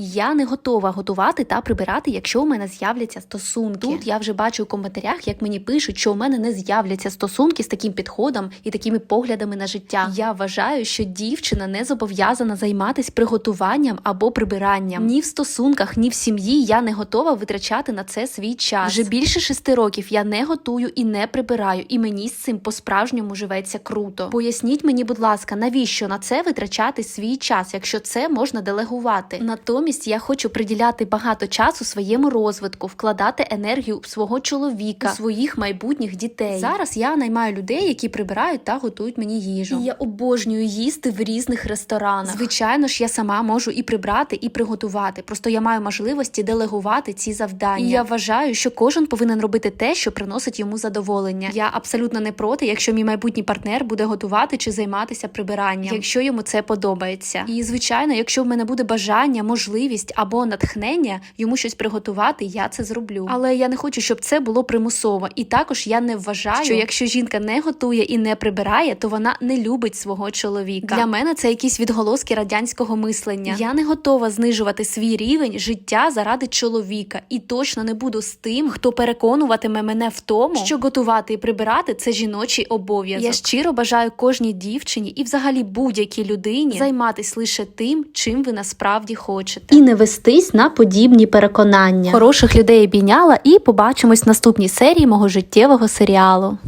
Я не готова готувати та прибирати, якщо у мене з'являться стосунки. Тут я вже бачу у коментарях, як мені пишуть, що у мене не з'являться стосунки з таким підходом і такими поглядами на життя. Я вважаю, що дівчина не зобов'язана займатися приготуванням або прибиранням. Ні в стосунках, ні в сім'ї я не готова витрачати на це свій час. Вже більше шести років я не готую і не прибираю, і мені з цим по-справжньому живеться круто. Поясніть мені, будь ласка, навіщо на це витрачати свій час, якщо це можна делегувати? Натомість я хочу приділяти багато часу своєму розвитку, вкладати енергію в свого чоловіка, своїх майбутніх дітей. Зараз я наймаю людей, які прибирають та готують мені їжу. І я обожнюю їсти в різних ресторанах. Звичайно ж, я сама можу і прибрати, і приготувати. Просто я маю можливості делегувати ці завдання. І я вважаю, що кожен повинен робити те, що приносить йому задоволення. Я абсолютно не проти, якщо мій майбутній партнер буде готувати чи займатися прибиранням, якщо йому це подобається. І звичайно, якщо в мене буде бажання, можливість або натхнення йому щось приготувати, я це зроблю. Але я не хочу, щоб це було примусово. І також я не вважаю, що якщо жінка не готує і не прибирає, то вона не любить свого чоловіка. Для мене це якісь відголоски радянського мислення. Я не готова знижувати свій рівень життя заради чоловіка, і точно не буду з тим, хто переконуватиме мене в тому, що готувати і прибирати це жіночий обов'язок. Я щиро бажаю кожній дівчині і взагалі будь-якій людині займатись лише тим, чим ви насправді хочете, і не вестись на подібні переконання. Хороших людей обійняла і побачимось в наступній серії мого життєвого серіалу.